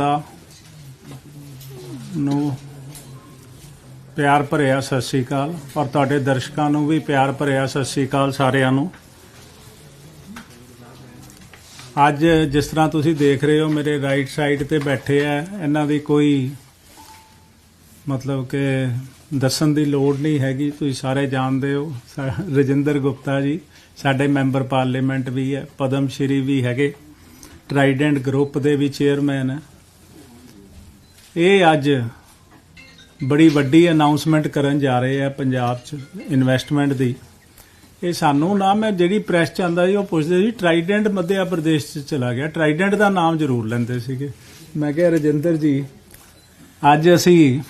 ਦਾ ਨੂੰ ਪਿਆਰ ਭਰਿਆ ਸਤਿ ਸ੍ਰੀ ਅਕਾਲ। ਔਰ ਤੁਹਾਡੇ ਦਰਸ਼ਕਾਂ ਨੂੰ ਵੀ ਪਿਆਰ ਭਰਿਆ ਸਤਿ ਸ੍ਰੀ ਅਕਾਲ ਸਾਰਿਆਂ ਨੂੰ। ਅੱਜ ਜਿਸ ਤਰ੍ਹਾਂ ਤੁਸੀਂ ਦੇਖ ਰਹੇ ਹੋ, ਮੇਰੇ ਰਾਈਟ ਸਾਈਡ ਤੇ ਬੈਠੇ ਆ, ਇਹਨਾਂ ਦੀ ਕੋਈ ਮਤਲਬ ਕਿ ਦੱਸਣ ਦੀ ਲੋੜ ਨਹੀਂ ਹੈਗੀ, ਤੁਸੀਂ ਸਾਰੇ ਜਾਣਦੇ ਹੋ। ਰਜਿੰਦਰ ਗੁਪਤਾ ਜੀ, ਸਾਡੇ ਮੈਂਬਰ ਪਾਰਲੀਮੈਂਟ ਵੀ ਹੈ, ਪਦਮ ਸ਼੍ਰੀ ਵੀ ਹੈਗੇ। ਟਰਾਈਡੈਂਟ ਗਰੁੱਪ ਦੇ ਵੀ ਚੇਅਰਮੈਨ ਹੈ। ਇਹ ਅੱਜ ਬੜੀ ਵੱਡੀ ਅਨਾਉਂਸਮੈਂਟ ਕਰਨ ਜਾ ਰਹੇ ਆ ਪੰਜਾਬ 'ਚ ਇਨਵੈਸਟਮੈਂਟ ਦੀ। ਇਹ ਸਾਨੂੰ ਨਾ ਮੈਂ ਜਿਹੜੀ ਪ੍ਰੈਸ ਚ ਆਂਦਾ ਸੀ, ਉਹ ਪੁੱਛਦੇ ਸੀ ਟਰਾਈਡੈਂਟ ਮੱਧਿਆ ਪ੍ਰਦੇਸ਼ ਚ ਚਲਾ ਗਿਆ। ਟਰਾਈਡੈਂਟ ਦਾ ਨਾਮ ਜ਼ਰੂਰ ਲੈਂਦੇ ਸੀਗੇ। ਮੈਂ ਕਿਹਾ, ਰਜਿੰਦਰ ਜੀ, ਅੱਜ ਅਸੀਂ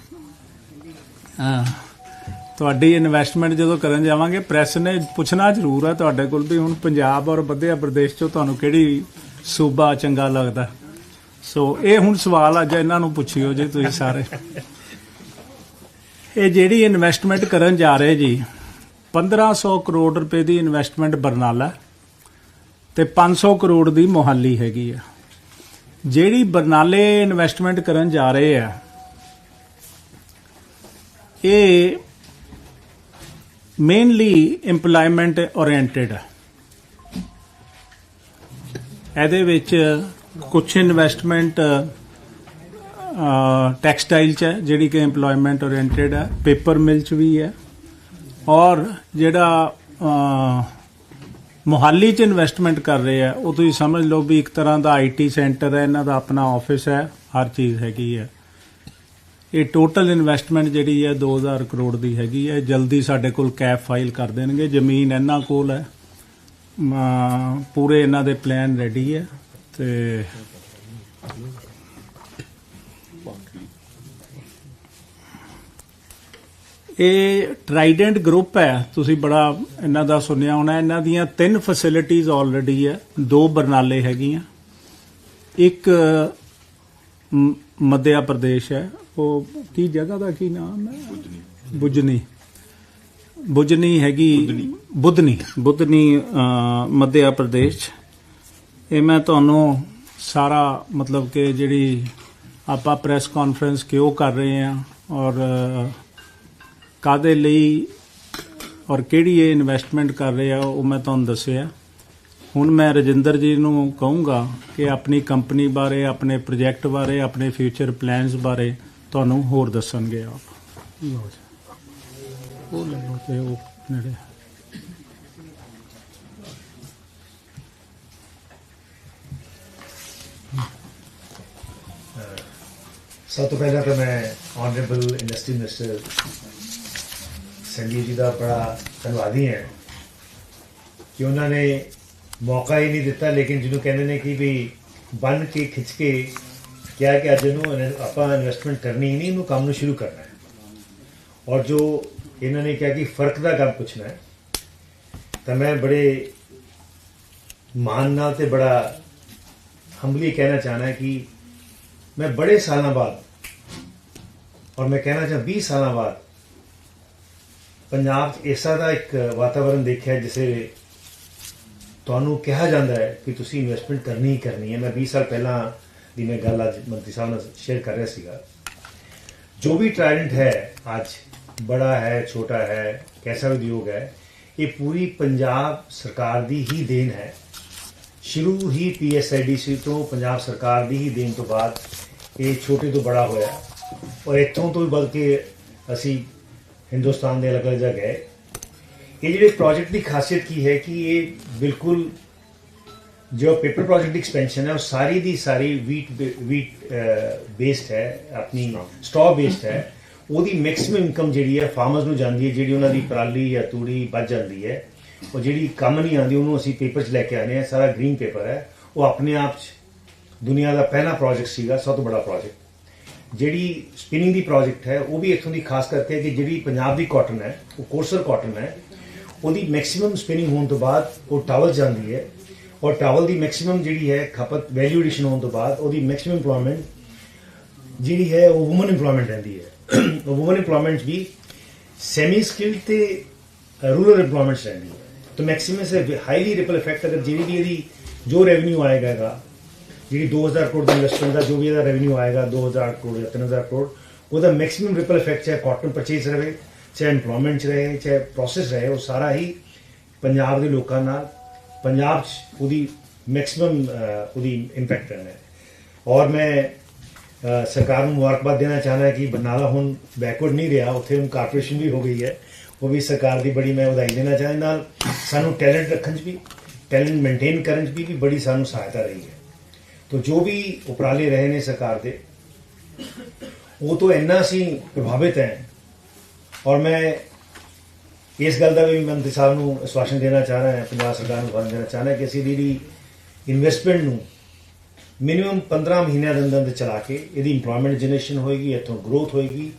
ਤੁਹਾਡੀ ਇਨਵੈਸਟਮੈਂਟ ਜਦੋਂ ਕਰਨ ਜਾਵਾਂਗੇ ਪ੍ਰੈਸ ਨੇ ਪੁੱਛਣਾ ਜ਼ਰੂਰ ਆ ਤੁਹਾਡੇ ਕੋਲ ਵੀ ਹੁਣ ਪੰਜਾਬ ਔਰ ਮੱਧਿਆ ਪ੍ਰਦੇਸ਼ ਚੋਂ ਤੁਹਾਨੂੰ ਕਿਹੜੀ ਸੂਬਾ ਚੰਗਾ ਲੱਗਦਾ। ਸੋ ਇਹ ਹੁਣ ਸਵਾਲ ਅੱਜ ਇਹਨਾਂ ਨੂੰ ਪੁੱਛਿਓ ਜੀ ਤੁਸੀਂ ਸਾਰੇ। ਇਹ ਜਿਹੜੀ ਇਨਵੈਸਟਮੈਂਟ ਕਰਨ ਜਾ ਰਹੇ ਜੀ 1500 ਕਰੋੜ ਰੁਪਏ ਦੀ ਇਨਵੈਸਟਮੈਂਟ ਬਰਨਾਲਾ ਤੇ 500 ਕਰੋੜ ਦੀ ਮੋਹਾਲੀ ਹੈਗੀ ਆ। ਜਿਹੜੀ ਬਰਨਾਲੇ ਇਨਵੈਸਟਮੈਂਟ ਕਰਨ ਜਾ ਰਹੇ ਆ, ਇਹ ਮੇਨਲੀ EMPLOYMENT oriented ਹੈ ਇਹਦੇ ਵਿੱਚ ਕੁਛ ਇਨਵੈਸਟਮੈਂਟ ਟੈਕਸਟਾਈਲ ਚ ਹੈ ਜਿਹੜੀ ਕਿ EMPLOYMENT oriented ਹੈ ਪੇਪਰ ਮਿਲ ਚ ਵੀ ਹੈ। ਔਰ ਜਿਹੜਾ ਅਹ, ਮੁਹਾਲੀ ਚ ਇਨਵੈਸਟਮੈਂਟ ਕਰ ਰਹੇ ਆ ਉਹ ਤੁਸੀਂ ਸਮਝ ਲਓ ਵੀ ਇੱਕ ਤਰ੍ਹਾਂ ਦਾ ਆਈਟੀ ਸੈਂਟਰ ਹੈ ਇਹਨਾਂ ਦਾ ਆਪਣਾ ਆਫਿਸ ਹੈ ਹਰ ਚੀਜ਼ ਹੈਗੀ ਹੈ। ਇਹ ਟੋਟਲ ਇਨਵੈਸਟਮੈਂਟ ਜਿਹੜੀ ਹੈ 2000 ਕਰੋੜ ਦੀ ਹੈਗੀ ਹੈ। ਜਲਦੀ ਸਾਡੇ ਕੋਲ ਕੈਪ ਫਾਈਲ ਕਰ ਦੇਣਗੇ ਜ਼ਮੀਨ ਇਹਨਾਂ ਕੋਲ ਹੈ। ਪੂਰੇ ਇਹਨਾਂ ਦੇ ਪਲਾਨ ਰੈਡੀ ਹੈ। ਤੇ ਇਹ ਟਰਾਈਡੈਂਟ ਗਰੁੱਪ ਹੈ ਤੁਸੀਂ ਬੜਾ ਇਹਨਾਂ ਦਾ ਸੁਣਿਆ ਹੋਣਾ ਇਹਨਾਂ ਦੀਆਂ ਤਿੰਨ ਫੈਸਿਲਿਟੀਆਂ ਆਲਰੇਡੀ ਹੈ ਦੋ ਬਰਨਾਲੇ ਹੈਗੀਆਂ। ਇੱਕ ਮੱਧਿਆ ਪ੍ਰਦੇਸ਼ ਹੈ ਉਹ ਕੀ ਜਗ੍ਹਾ ਦਾ ਕੀ ਨਾਮ ਹੈ? ਬੁਜਨੀ। ਬੁਜਨੀ ਹੈਗੀ ਬੁੱਧਨੀ। ਬੁੱਧਨੀ ਮੱਧਿਆ ਪ੍ਰਦੇਸ਼। ਇਹ ਮੈਂ ਤੁਹਾਨੂੰ ਸਾਰਾ ਮਤਲਬ ਕਿ ਜਿਹੜੀ ਆਪਾਂ ਪ੍ਰੈਸ ਕਾਨਫਰੰਸ ਕਿਉਂ ਕਰ ਰਹੇ ਹਾਂ ਔਰ ਅ, ਕਾਦੇ ਲਈ ਔਰ ਕਿਹੜੀ ਇਹ ਇਨਵੈਸਟਮੈਂਟ ਕਰ ਰਹੇ ਆ ਉਹ ਮੈਂ ਤੁਹਾਨੂੰ ਦੱਸਿਆ। ਹੁਣ ਮੈਂ ਰਜਿੰਦਰ ਜੀ ਨੂੰ ਕਹੂੰਗਾ ਕਿ ਆਪਣੀ ਕੰਪਨੀ ਬਾਰੇ ਆਪਣੇ ਪ੍ਰੋਜੈਕਟ ਬਾਰੇ ਆਪਣੇ ਫਿਊਚਰ ਪਲਾਨਸ ਬਾਰੇ ਤੁਹਾਨੂੰ ਹੋਰ ਦੱਸਣਗੇ ਆਪ। ਲਓ ਜੀ। ਉਹ ਲੈ ਲਓ ਤੇ ਉਹ ਨੇੜੇ ਸਭ ਤੋਂ ਪਹਿਲਾਂ ਤਾਂ ਮੈਂ ਆਨਰੇਬਲ ਇੰਡਸਟਰੀ ਮਿਨਿਸਟਰ ਸੰਜੀਵ ਜੀ ਦਾ ਬੜਾ ਧੰਨਵਾਦੀ ਹਾਂ ਕਿ ਉਹਨਾਂ ਨੇ ਮੌਕਾ ਹੀ ਨਹੀਂ ਦਿੱਤਾ, ਲੇਕਿਨ ਜਿਹਨੂੰ ਕਹਿੰਦੇ ਨੇ ਕਿ ਵੀ ਬੰਨ ਕੇ, ਖਿੱਚ ਕੇ ਕਿਹਾ ਕਿ ਅੱਜ ਇਹਨੂੰ ਇਨ- ਆਪਾਂ ਇਨਵੈਸਟਮੈਂਟ ਕਰਨੀ ਹੀ ਨਹੀਂ, ਇਹਨੂੰ ਕੰਮ ਨੂੰ ਸ਼ੁਰੂ ਕਰਨਾ ਹੈ। ਔਰ ਜੋ ਇਹਨਾਂ ਨੇ ਕਿਹਾ ਕਿ ਫ਼ਰਕ ਦਾ ਕੰਮ ਪੁੱਛਣਾ ਹੈ, ਤਾਂ ਮੈਂ ਬੜੇ ਮਾਨ ਨਾਲ ਤੇ ਬੜਾ ਹੰਬਲੀ ਕਹਿਣਾ ਚਾਹਣਾ ਕਿ ਮੈਂ ਬੜੇ ਸਾਲਾਂ ਬਾਅਦ ਔਰ ਮੈਂ ਕਹਿਣਾ ਚਾਹਾਂ 20 ਸਾਲਾਂ ਬਾਅਦ ਪੰਜਾਬ 'ਚ ਐਸਾ ਦਾ ਇੱਕ ਵਾਤਾਵਰਣ ਦੇਖਿਆ ਜਿਸੇ ਤੁਹਾਨੂੰ ਕਿਹਾ ਜਾਂਦਾ ਹੈ ਕਿ ਤੁਸੀਂ ਇਨਵੈਸਟਮੈਂਟ ਕਰਨੀ ਹੀ ਕਰਨੀ ਹੈ। ਮੈਂ 20 ਸਾਲ ਪਹਿਲਾਂ ਦੀ ਮੈਂ ਗੱਲ ਅੱਜ ਮੰਤਰੀ ਸਾਹਿਬ ਨਾਲ ਸ਼ੇਅਰ ਕਰ ਰਿਹਾ ਸੀਗਾ। ਜੋ ਵੀ ਟੈਲੈਂਟ ਹੈ, ਅੱਜ ਬੜਾ ਹੈ, ਛੋਟਾ ਹੈ ਕੈਸਾ ਉਦਯੋਗ ਹੈ ਇਹ ਪੂਰੀ ਪੰਜਾਬ ਸਰਕਾਰ ਦੀ ਹੀ ਦੇਣ ਹੈ। ਸ਼ੁਰੂ ਹੀ ਪੀਐਸਆਈਡੀਸੀ ਤੋਂ, ਪੰਜਾਬ ਸਰਕਾਰ ਦੀ ਹੀ ਦੇਣ ਤੋਂ ਬਾਅਦ ਇਹ ਛੋਟੇ ਤੋਂ ਬੜਾ ਹੋਇਆ। ਔਰ ਇੱਥੋਂ ਤੋਂ ਹੀ ਬਲਕਿ ਅਸੀਂ ਹਿੰਦੁਸਤਾਨ ਦੇ ਅਲੱਗ-ਅਲੱਗ ਜਗ੍ਹਾ ਗਏ। ਇਹ ਜਿਹੜੇ ਪ੍ਰੋਜੈਕਟ ਦੀ ਖਾਸੀਅਤ ਕੀ ਹੈ ਕਿ ਇਹ ਬਿਲਕੁਲ ਜੋ ਪੇਪਰ ਪ੍ਰੋਜੈਕਟ ਦੀ ਐਕਸਪੈਂਸ਼ਨ ਹੈ ਉਹ ਸਾਰੀ ਦੀ ਸਾਰੀ ਵੀਟ ਵੀਟ ਬੇਸਡ ਹੈ ਆਪਣੀ ਸਟਾਕ ਬੇਸਡ ਹੈ। ਉਹਦੀ ਮੈਕਸਿਮਮ ਇਨਕਮ ਜਿਹੜੀ ਹੈ ਫਾਰਮਰਸ ਨੂੰ ਜਾਂਦੀ ਹੈ ਜਿਹੜੀ ਉਹਨਾਂ ਦੀ ਪਰਾਲੀ ਜਾਂ ਤੂੜੀ ਬਚ ਜਾਂਦੀ ਹੈ। ਉਹ ਜਿਹੜੀ ਕੰਮ ਨਹੀਂ ਆਉਂਦੀ ਉਹਨੂੰ ਅਸੀਂ ਪੇਪਰ 'ਚ ਲੈ ਕੇ ਆਨੇ ਆ ਸਾਰਾ ਗ੍ਰੀਨ ਪੇਪਰ ਹੈ। ਉਹ ਆਪਣੇ ਆਪ 'ਚ ਦੁਨੀਆ ਦਾ ਪਹਿਲਾ ਪ੍ਰੋਜੈਕਟ ਸੀਗਾ ਸਭ ਤੋਂ ਬੜਾ ਪ੍ਰੋਜੈਕਟ ਜਿਹੜੀ ਸਪਿਨਿੰਗ ਦੀ ਪ੍ਰੋਜੈਕਟ ਹੈ, ਉਹ ਵੀ ਇਥੋਂ ਦੀ ਖਾਸ ਕਰਕੇ ਕਿ ਜਿਹੜੀ ਪੰਜਾਬ ਦੀ ਕਾਟਨ ਹੈ, ਉਹ ਕੋਰਸਰ ਕਾਟਨ ਹੈ, ਉਹਦੀ ਮੈਕਸਿਮਮ ਸਪਿਨਿੰਗ ਹੋਣ ਤੋਂ ਬਾਅਦ ਉਹ ਟਾਵਲ ਜਾਂਦੀ ਹੈ ਔਰ ਟਾਵਲ ਦੀ ਮੈਕਸਿਮਮ ਜਿਹੜੀ ਹੈ ਖਪਤ ਵੈਲਿਊ ਐਡੀਸ਼ਨ ਹੋਣ ਤੋਂ ਬਾਅਦ ਉਹਦੀ ਮੈਕਸਿਮਮ ਏਮਪਲੋਇਮੈਂਟ ਜਿਹੜੀ ਹੈ, ਉਹ ਔਮਨ ਏਮਪਲੋਇਮੈਂਟ ਰਹਿੰਦੀ ਹੈ। ਉਹ ਔਮਨ ਏਮਪਲੋਇਮੈਂਟ ਵੀ ਸੈਮੀ ਸਕਿਲਡ ਤੇ ਰੂਰਲ ਏਮਪਲੋਇਮੈਂਟ ਰਹਿੰਦੀ ਹੈ। ਤਾਂ ਮੈਕਸਿਮਮ ਸੇ ਹਾਈਲੀ ਰਿਪਲ ਇਫੈਕਟ ਅਗਰ ਜਿਹੜੀ ਵੀ ਇਹਦੀ ਜੋ ਰੈਵਨਿਊ ਆਏਗਾ ਜਿਹੜੀ 2000 ਕਰੋੜ ਦੀ ਇਨਵੈਸਟਮੈਂਟ ਦਾ, ਜੋ ਵੀ ਇਹਦਾ ਰੈਵਨਿਊ ਆਏਗਾ 2000 ਕਰੋੜ ਜਾਂ 3000 ਕਰੋੜ, ਉਹਦਾ ਮੈਕਸਿਮਮ ਰਿਪਲ ਇਫੈਕਟ ਚਾਹੇ ਕਾਟਨ ਪਰਚੇਸ ਰਹੇ, ਚਾਹੇ EMPLOYMENT ਚ ਰਹੇ, ਚਾਹੇ ਪ੍ਰੋਸੈਸ ਰਹੇ, ਉਹ ਸਾਰਾ ਹੀ ਪੰਜਾਬ ਦੇ ਲੋਕਾਂ ਨਾਲ, ਪੰਜਾਬ 'ਚ ਉਹਦੀ ਮੈਕਸਿਮਮ ਉਹਦੀ ਇੰਪੈਕਟ ਰਹਿਣਾ ਹੈ। ਔਰ ਮੈਂ ਸਰਕਾਰ ਨੂੰ ਮੁਬਾਰਕਬਾਦ ਦੇਣਾ ਚਾਹੁੰਦਾ ਕਿ ਬਰਨਾਲਾ ਹੁਣ ਬੈਕਵਰਡ ਨਹੀਂ ਰਿਹਾ, ਉੱਥੇ ਹੁਣ ਕਾਰਪੋਰੇਸ਼ਨ ਵੀ ਹੋ ਗਈ ਹੈ। ਉਹ ਵੀ ਸਰਕਾਰ ਦੀ ਬੜੀ ਮੈਂ ਵਧਾਈ ਦੇਣਾ ਚਾਹੁੰਦਾ, ਨਾਲ ਸਾਨੂੰ ਟੈਲੈਂਟ ਰੱਖਣ 'ਚ ਵੀ ਟੈਲੈਂਟ ਮੇਨਟੇਨ ਕਰਨ 'ਚ ਵੀ ਬੜੀ ਸਾਨੂੰ ਸਹਾਇਤਾ ਰਹੀ ਹੈ। ਤੋ ਜੋ ਵੀ ਉਪਰਾਲੇ ਰਹੇ ਨੇ ਸਰਕਾਰ ਦੇ, ਉਹ ਤੋਂ ਇੰਨਾ ਅਸੀਂ ਪ੍ਰਭਾਵਿਤ ਹੈ। ਔਰ ਮੈਂ ਇਸ ਗੱਲ ਦਾ ਵੀ ਮੰਤਰੀ ਸਾਹਿਬ ਨੂੰ ਆਸ਼ਵਾਸਨ ਦੇਣਾ ਚਾਹ ਰਿਹਾ ਹਾਂ, ਪੰਜਾਬ ਸਰਕਾਰ ਨੂੰ ਦੇਣਾ ਚਾਹ ਕਿ ਅਸੀਂ ਜਿਹੜੀ ਇਨਵੈਸਟਮੈਂਟ ਨੂੰ ਮਿਨੀਮਮ 15 ਮਹੀਨਿਆਂ ਦੇ ਅੰਦਰ ਅੰਦਰ ਚਲਾ ਕੇ ਇਹਦੀ EMPLOYMENT ਜਨਰੇਸ਼ਨ ਹੋਏਗੀ, ਇੱਥੋਂ ਗਰੋਥ ਹੋਏਗੀ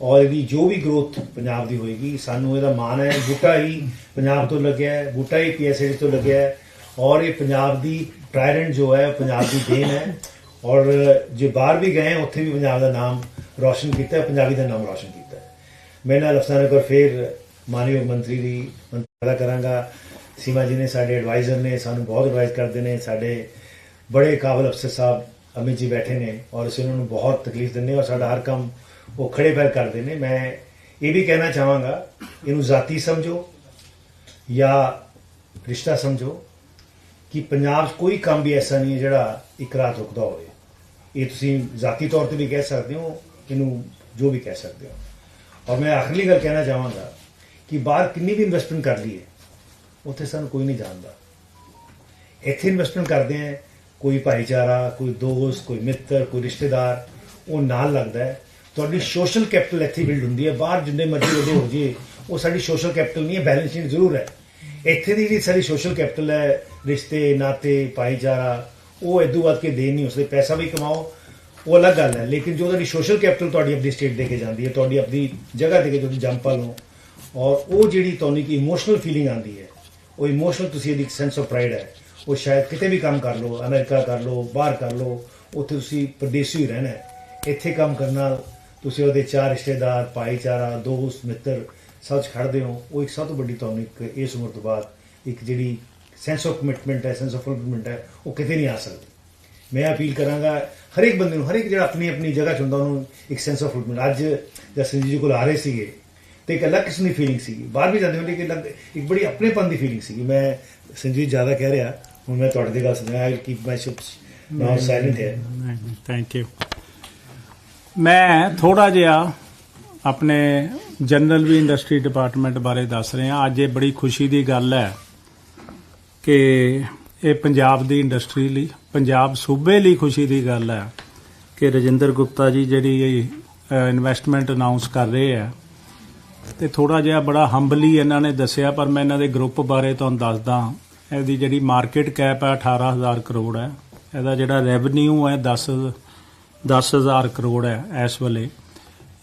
ਔਰ ਇਹਦੀ ਜੋ ਵੀ ਗਰੋਥ ਪੰਜਾਬ ਦੀ ਹੋਏਗੀ, ਸਾਨੂੰ ਇਹਦਾ ਮਾਣ ਹੈ। ਬੂਟਾ ਹੀ ਪੰਜਾਬ ਤੋਂ ਲੱਗਿਆ ਹੈ, ਬੂਟਾ ਹੀ ਪੀਐਸਏ ਤੋਂ ਲੱਗਿਆ ਹੈ। ਔਰ ਇਹ ਪੰਜਾਬ ਦੀ ਟ੍ਰਾਇਡੈਂਟ ਜੋ ਹੈ, ਉਹ ਪੰਜਾਬ ਦੀ ਦੇਣ ਹੈ। ਔਰ ਜੇ ਬਾਹਰ ਵੀ ਗਏ, ਉੱਥੇ ਵੀ ਪੰਜਾਬ ਦਾ ਨਾਮ ਰੋਸ਼ਨ ਕੀਤਾ ਪੰਜਾਬੀ ਦਾ ਨਾਮ ਰੋਸ਼ਨ ਕੀਤਾ ਹੈ। ਮੈਂ ਨਾਲ ਅਫਸਾਨਾ ਕਰ ਫਿਰ ਮਾਨਯੋਗ ਮੰਤਰੀ ਦੀ ਮੰਤਰਾ ਕਰਾਂਗਾ। ਸੀਮਾ ਜੀ ਨੇ ਸਾਡੇ ਐਡਵਾਈਜ਼ਰ ਨੇ, ਸਾਨੂੰ ਬਹੁਤ ਐਡਵਾਈਜ਼ ਕਰਦੇ ਨੇ। ਸਾਡੇ ਬੜੇ ਕਾਬਲ ਅਫਸਰ ਸਾਹਿਬ ਅਮਿਤ ਜੀ ਬੈਠੇ ਨੇ ਔਰ ਅਸੀਂ ਉਹਨਾਂ ਨੂੰ ਬਹੁਤ ਤਕਲੀਫ ਦਿੰਦੇ ਔਰ ਸਾਡਾ ਹਰ ਕੰਮ ਉਹ ਖੜੇ ਪੈਰ ਕਰਦੇ ਨੇ। ਮੈਂ ਇਹ ਵੀ ਕਹਿਣਾ ਚਾਹਾਂਗਾ, ਇਹਨੂੰ ਜ਼ਾਤੀ ਸਮਝੋ ਜਾਂ ਰਿਸ਼ਤਾ ਸਮਝੋ। ਕਿ ਪੰਜਾਬ 'ਚ ਕੋਈ ਕੰਮ ਵੀ ਐਸਾ ਨਹੀਂ ਹੈ ਜਿਹੜਾ ਇੱਕ ਰਾਤ ਰੁਕਦਾ ਹੋਵੇ। ਇਹ ਤੁਸੀਂ ਜ਼ਾਤੀ ਤੌਰ ਤੇ ਵੀ ਕਹਿ ਸਕਦੇ ਹੋ ਇਹਨੂੰ ਜੋ ਵੀ ਕਹਿ ਸਕਦੇ ਹੋ। ਔਰ ਮੈਂ ਆਖਰੀ ਗੱਲ ਕਹਿਣਾ ਚਾਹਾਂਗਾ ਕਿ ਬਾਹਰ ਕਿੰਨੀ ਵੀ ਇਨਵੈਸਟਮੈਂਟ ਕਰ ਲਈਏ, ਉੱਥੇ ਸਾਨੂੰ ਕੋਈ ਨਹੀਂ ਜਾਣਦਾ। ਇੱਥੇ ਇਨਵੈਸਟਮੈਂਟ ਕਰਦੇ ਆ, ਕੋਈ ਭਾਈਚਾਰਾ, ਕੋਈ ਦੋਸਤ, ਕੋਈ ਮਿੱਤਰ, ਕੋਈ ਰਿਸ਼ਤੇਦਾਰ, ਉਹ ਨਾਲ ਲੱਗਦਾ ਹੈ। ਤੁਹਾਡੀ ਸੋਸ਼ਲ ਕੈਪੀਟਲ ਇੱਥੇ ਬਿਲਡ ਹੁੰਦੀ ਹੈ। ਬਾਹਰ ਜਿੰਨੇ ਮਰਜ਼ੀ ਉਹਦੇ ਹੋ ਜੇ ਉਹ ਸਾਡੀ ਸੋਸ਼ਲ ਕੈਪੀਟਲ ਨਹੀਂ ਹੈ ਬੈਲੈਂਸ ਸ਼ੀਟ ਜ਼ਰੂਰ ਹੈ। ਇੱਥੇ ਦੀ ਜਿਹੜੀ ਸਾਡੀ ਸੋਸ਼ਲ ਕੈਪੀਟਲ ਹੈ ਰਿਸ਼ਤੇ, ਨਾਤੇ, ਭਾਈਚਾਰਾ, ਉਹ ਇਦੋਂ ਵੱਧ ਕੇ ਦੇ ਨਹੀਂ, ਉਸਦੇ ਪੈਸਾ ਵੀ ਕਮਾਓ, ਉਹ ਅਲੱਗ ਗੱਲ ਹੈ। ਲੇਕਿਨ ਜੋ ਤੁਹਾਡੀ ਸੋਸ਼ਲ ਕੈਪੀਟਲ ਤੁਹਾਡੀ ਆਪਣੀ ਸਟੇਟ ਦੇ ਕੇ ਜਾਂਦੀ ਹੈ, ਤੁਹਾਡੀ ਆਪਣੀ ਜਗ੍ਹਾ ਦੇ ਕੇ ਤੁਸੀਂ ਜੰਮ ਲਓ, ਔਰ ਉਹ ਜਿਹੜੀ ਤੁਹਾਨੂੰ ਇੱਕ ਇਮੋਸ਼ਨਲ ਫੀਲਿੰਗ ਆਉਂਦੀ ਹੈ, ਉਹ ਇਮੋਸ਼ਨਲ ਤੁਸੀਂ ਇਹਦੀ ਸੈਂਸ ਆਫ ਪ੍ਰਾਈਡ ਹੈ। ਉਹ ਸ਼ਾਇਦ ਕਿਤੇ ਵੀ ਕੰਮ ਕਰ ਲਓ, ਅਮਰੀਕਾ ਕਰ ਲਓ, ਬਾਹਰ ਕਰ ਲਓ, ਉੱਥੇ ਤੁਸੀਂ ਪਰਦੇਸੀ ਹੀ ਰਹਿਣਾ ਹੈ। ਇੱਥੇ ਕੰਮ ਕਰਨਾ ਤੁਸੀਂ ਉਹਦੇ ਚਾਰ ਰਿਸ਼ਤੇਦਾਰ, ਭਾਈਚਾਰਾ, ਦੋਸਤ, ਮਿੱਤਰ ਸਭ 'ਚ ਖੜਦੇ ਹੋ। ਉਹ ਇੱਕ ਸਭ ਤੋਂ ਵੱਡੀ ਤੁਹਾਨੂੰ ਇੱਕ ਇਸ ਉਮਰ ਤੋਂ ਬਾਅਦ ਇੱਕ ਜਿਹੜੀ ਸੈਂਸ ਆਫ ਕਮਿਟਮੈਂਟ ਹੈ ਸੈਂਸ ਆਫ ਫੁਲਫਿਲਮੈਂਟ ਹੈ, ਉਹ ਕਿਤੇ ਨਹੀਂ ਆ ਸਕਦੀ। ਮੈਂ ਅਪੀਲ ਕਰਾਂਗਾ ਹਰ ਇੱਕ ਬੰਦੇ ਨੂੰ ਹਰ ਇੱਕ ਜਿਹੜਾ ਆਪਣੀ ਆਪਣੀ ਜਗ੍ਹਾ 'ਚ ਹੁੰਦਾ ਉਹਨੂੰ ਇੱਕ ਸੈਂਸ ਆਫ ਫੁਲਫਿਲਮੈਂਟ ਅੱਜ ਜਦ ਸੰਜੀਵ ਜੀ ਕੋਲ ਆ ਰਹੇ ਸੀਗੇ ਤੇ ਇੱਕ ਅਲੱਗ ਕਿਸਮ ਦੀ ਫੀਲਿੰਗ ਸੀਗੀ। ਬਾਹਰ ਵੀ ਜਾਂਦੇ ਹੋਏ ਕਿ ਅਲੱਗ, ਇੱਕ ਬੜੀ ਆਪਣੇਪਨ ਦੀ ਫੀਲਿੰਗ ਸੀਗੀ। ਮੈਂ ਸੰਜੀਵ ਜ਼ਿਆਦਾ ਕਹਿ ਰਿਹਾ, ਹੁਣ ਮੈਂ ਤੁਹਾਡੇ ਦੀ ਗੱਲ ਸੁਣਿਆ I keep my ships now silent ਹੈ ਥੈਂਕ ਯੂ ਮੈਂ ਥੋੜਾ ਜਿਹਾ ਆਪਣੇ ਜਨਰਲ ਵੀ ਇੰਡਸਟਰੀ ਡਿਪਾਰਟਮੈਂਟ ਬਾਰੇ ਦੱਸ ਰਿਹਾ। ਅੱਜ ਇਹ ਬੜੀ ਖੁਸ਼ੀ ਦੀ ਗੱਲ ਹੈ ਕਿ ਇਹ ਪੰਜਾਬ ਦੀ ਇੰਡਸਟਰੀ ਲਈ, ਪੰਜਾਬ ਸੂਬੇ ਲਈ ਖੁਸ਼ੀ ਦੀ ਗੱਲ ਹੈ ਕਿ ਰਜਿੰਦਰ ਗੁਪਤਾ ਜੀ ਜਿਹੜੀ ਇਨਵੈਸਟਮੈਂਟ ਅਨਾਉਂਸ ਕਰ ਰਹੇ ਆ। ਤੇ ਥੋੜਾ ਜਿਹਾ ਬੜਾ ਹੰਬਲੀ ਇਹਨਾਂ ਨੇ ਦੱਸਿਆ, ਪਰ ਮੈਂ ਇਹਨਾਂ ਦੇ ਗਰੁੱਪ ਬਾਰੇ ਤੁਹਾਨੂੰ ਦੱਸਦਾ ਇਹਦੀ ਜਿਹੜੀ ਮਾਰਕੀਟ ਕੈਪ ਹੈ 18000 ਕਰੋੜ ਹੈ। ਇਹਦਾ ਜਿਹੜਾ ਰੈਵਨਿਊ ਹੈ 10 10000 ਕਰੋੜ ਹੈ ਇਸ ਵੇਲੇ।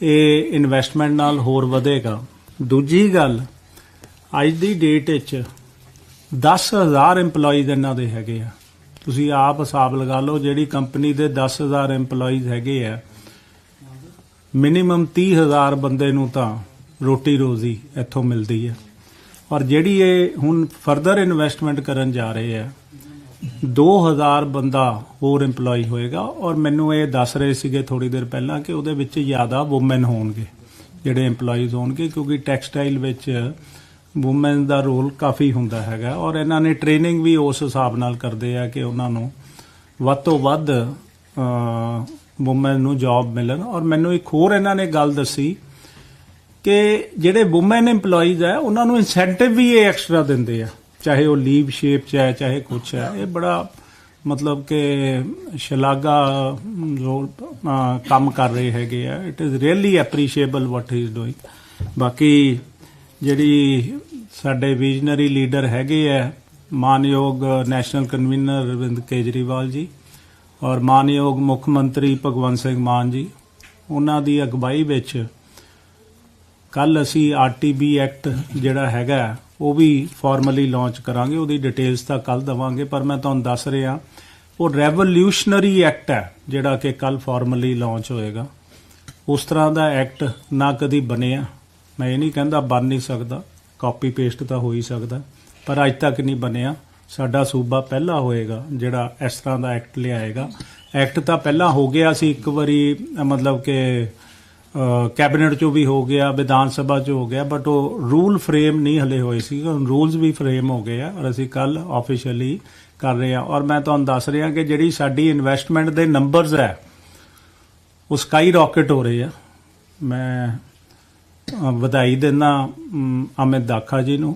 ਇਹ ਇਨਵੈਸਟਮੈਂਟ ਨਾਲ ਹੋਰ ਵਧੇਗਾ। ਦੂਜੀ ਗੱਲ, ਅੱਜ ਦੀ ਡੇਟ ਵਿੱਚ 10000 EMPLOYEES ਇਹਨਾਂ ਦੇ ਹੈਗੇ ਆ। ਤੁਸੀਂ ਆਪ ਹਿਸਾਬ ਲਗਾ ਲਓ, ਜਿਹੜੀ ਕੰਪਨੀ ਦੇ 10000 EMPLOYEES ਹੈਗੇ ਆ ਮਿਨੀਮਮ 30000 ਬੰਦੇ ਨੂੰ ਤਾਂ ਰੋਟੀ ਰੋਜ਼ੀ ਇੱਥੋਂ ਮਿਲਦੀ ਹੈ ਔਰ ਜਿਹੜੀ ਇਹ ਹੁਣ ਫਰਦਰ ਇਨਵੈਸਟਮੈਂਟ ਕਰਨ ਜਾ ਰਹੇ ਆ 2000 ਬੰਦਾ ਹੋਰ EMPLOYE ਹੋਏਗਾ। ਔਰ ਮੈਨੂੰ ਇਹ ਦੱਸ ਰਹੇ ਸੀਗੇ ਥੋੜੀ ਦੇਰ ਪਹਿਲਾਂ ਕਿ ਉਹਦੇ ਵਿੱਚ ਜ਼ਿਆਦਾ ਔਮਨ ਹੋਣਗੇ, ਜਿਹੜੇ EMPLOYEES ਹੋਣਗੇ, ਕਿਉਂਕਿ ਟੈਕਸਟਾਈਲ ਵਿੱਚ ਔਮਨ ਦਾ ਰੋਲ ਕਾਫੀ ਹੁੰਦਾ ਹੈਗਾ ਔਰ ਇਹਨਾਂ ਨੇ ਟ੍ਰੇਨਿੰਗ ਵੀ ਉਸ ਹਿਸਾਬ ਨਾਲ ਕਰਦੇ ਆ ਕਿ ਉਹਨਾਂ ਨੂੰ ਵੱਧ ਤੋਂ ਵੱਧ ਔਮਨ ਨੂੰ ਜੌਬ ਮਿਲਣ। ਔਰ ਮੈਨੂੰ ਇੱਕ ਹੋਰ ਇਹਨਾਂ ਨੇ ਗੱਲ ਦੱਸੀ ਕਿ ਜਿਹੜੇ ਔਮਨ EMPLOYEES ਹੈ ਉਹਨਾਂ ਨੂੰ ਇਨਸੈਂਟਿਵ ਵੀ ਇਹ ਐਕਸਟਰਾ ਦਿੰਦੇ ਆ। ਚਾਹੇ ਉਹ ਲੀਵ ਸ਼ੇਪ ਚ ਹੈ ਚਾਹੇ ਕੁਛ ਹੈ ਇਹ ਬੜਾ ਮਤਲਬ ਕਿ ਸ਼ਲਾਘਾ, ਰੋਲ ਕੰਮ ਕਰ ਰਹੇ ਹੈਗੇ ਆ। It is really appreciable what he is doing ਬਾਕੀ ਜਿਹੜੀ ਸਾਡੇ ਵਿਜ਼ਨਰੀ ਲੀਡਰ ਹੈਗੇ ਆ ਮਾਨਯੋਗ ਨੈਸ਼ਨਲ ਕਨਵੀਨਰ ਰਵਿੰਦ ਕੇਜਰੀਵਾਲ ਜੀ ਔਰ ਮਾਨਯੋਗ ਮੁੱਖ ਮੰਤਰੀ ਭਗਵੰਤ ਸਿੰਘ ਮਾਨ ਜੀ। ਉਹਨਾਂ ਦੀ ਅਗਵਾਈ ਵਿੱਚ ਕੱਲ ਅਸੀਂ ਆਰਟੀਬੀ ਐਕਟ ਜਿਹੜਾ ਹੈਗਾ, ਉਹ ਵੀ ਫਾਰਮਲੀ ਲਾਂਚ ਕਰਾਂਗੇ, ਉਹਦੀ ਡਿਟੇਲਸ ਤਾਂ ਕੱਲ ਦਵਾਂਗੇ, ਪਰ ਮੈਂ ਤੁਹਾਨੂੰ ਦੱਸ ਰਿਹਾ, ਉਹ ਰੈਵੋਲੂਸ਼ਨਰੀ ਐਕਟ ਹੈ, ਜਿਹੜਾ ਕਿ ਕੱਲ ਫਾਰਮਲੀ ਲਾਂਚ ਹੋਏਗਾ। ਉਸ ਤਰ੍ਹਾਂ ਦਾ ਐਕਟ ਨਾ ਕਦੀ ਬਣਿਆ, ਮੈਂ ਇਹ ਨਹੀਂ ਕਹਿੰਦਾ ਬਣ ਨਹੀਂ ਸਕਦਾ। ਕਾਪੀ ਪੇਸਟ ਤਾਂ ਹੋ ਹੀ ਸਕਦਾ। ਪਰ ਅੱਜ ਤੱਕ ਨਹੀਂ ਬਣਿਆ। ਸਾਡਾ ਸੂਬਾ ਪਹਿਲਾ ਹੋਏਗਾ, ਜਿਹੜਾ ਇਸ ਤਰ੍ਹਾਂ ਦਾ ਐਕਟ ਲਿਆਏਗਾ। ਐਕਟ ਤਾਂ ਪਹਿਲਾਂ ਹੋ ਗਿਆ ਸੀ, ਇੱਕ ਵਾਰੀ, ਮਤਲਬ ਕਿ ਕੈਬਨਿਟ ਚੋਂ ਵੀ ਹੋ ਗਿਆ, ਵਿਧਾਨ ਸਭਾ 'ਚੋਂ ਹੋ ਗਿਆ ਬਟ ਉਹ ਰੂਲ ਫਰੇਮ ਨਹੀਂ ਹਲੇ ਹੋਏ ਸੀ। ਹੁਣ ਰੂਲਸ ਵੀ ਫਰੇਮ ਹੋ ਗਏ ਆ, ਔਰ ਅਸੀਂ ਕੱਲ ਆਫੀਸ਼ੀਅਲੀ ਕਰ ਰਹੇ ਹਾਂ ਔਰ ਮੈਂ ਤੁਹਾਨੂੰ ਦੱਸ ਰਿਹਾ ਕਿ ਜਿਹੜੀ ਸਾਡੀ ਇਨਵੈਸਟਮੈਂਟ ਦੇ ਨੰਬਰਸ ਹੈ, ਉਹ ਸਕਾਈ ਰਾਕਟ ਹੋ ਰਹੇ ਆ। ਮੈਂ ਵਧਾਈ ਦਿੰਦਾ ਅਮਿਤ ਦਾਖਾ ਜੀ ਨੂੰ,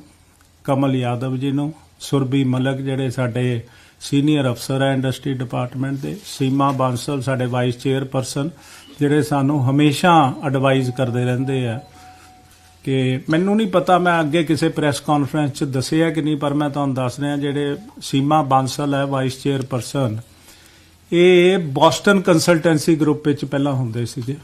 ਕਮਲ ਯਾਦਵ ਜੀ ਨੂੰ, ਸੁਰਬੀ ਮਲਕ ਜਿਹੜੇ ਸਾਡੇ ਸੀਨੀਅਰ ਅਫਸਰ ਹੈ ਇੰਡਸਟਰੀ ਡਿਪਾਰਟਮੈਂਟ ਦੇ, ਸੀਮਾ ਬਾਂਸਲ ਸਾਡੇ ਵਾਈਸ ਚੇਅਰਪਰਸਨ, ਜਿਹੜੇ ਸਾਨੂੰ ਹਮੇਸ਼ਾ ਐਡਵਾਈਜ਼ ਕਰਦੇ ਰਹਿੰਦੇ ਆ ਕਿ ਮੈਨੂੰ ਨਹੀਂ ਪਤਾ ਮੈਂ ਅੱਗੇ ਕਿਸੇ ਪ੍ਰੈਸ ਕਾਨਫਰੰਸ 'ਚ ਦੱਸਿਆ ਕਿ ਨਹੀਂ, ਪਰ ਮੈਂ ਤੁਹਾਨੂੰ ਦੱਸ ਰਿਹਾ ਜਿਹੜੇ ਸੀਮਾ ਬਾਂਸਲ ਹੈ ਵਾਈਸ ਚੇਅਰਪਰਸਨ, ਇਹ ਬੋਸਟਨ ਕੰਸਲਟੈਂਸੀ ਗਰੁੱਪ ਵਿੱਚ ਪਹਿਲਾਂ ਹੁੰਦੇ ਸੀਗੇ।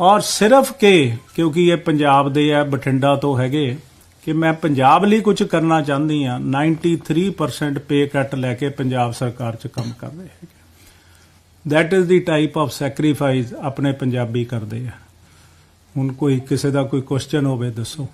ਔਰ ਸਿਰਫ ਕਿ, ਕਿਉਂਕਿ ਇਹ ਪੰਜਾਬ ਦੇ ਆ, ਬਠਿੰਡਾ ਤੋਂ ਹੈਗੇ, ਕਿ ਮੈਂ ਪੰਜਾਬ ਲਈ ਕੁਝ ਕਰਨਾ ਚਾਹੁੰਦੀ ਆ 93% ਪੇ ਕੱਟ ਲੈ ਕੇ ਪੰਜਾਬ ਸਰਕਾਰ 'ਚ ਕੰਮ ਕਰ ਰਹੇ ਹੈਗੇ। That is the type of sacrifice ਆਪਣੇ ਪੰਜਾਬੀ ਕਰਦੇ ਆ। ਹੁਣ ਕੋਈ ਕਿਸੇ ਦਾ ਕੋਈ ਕੁਐਸਚਨ ਹੋਵੇ, ਦੱਸੋ।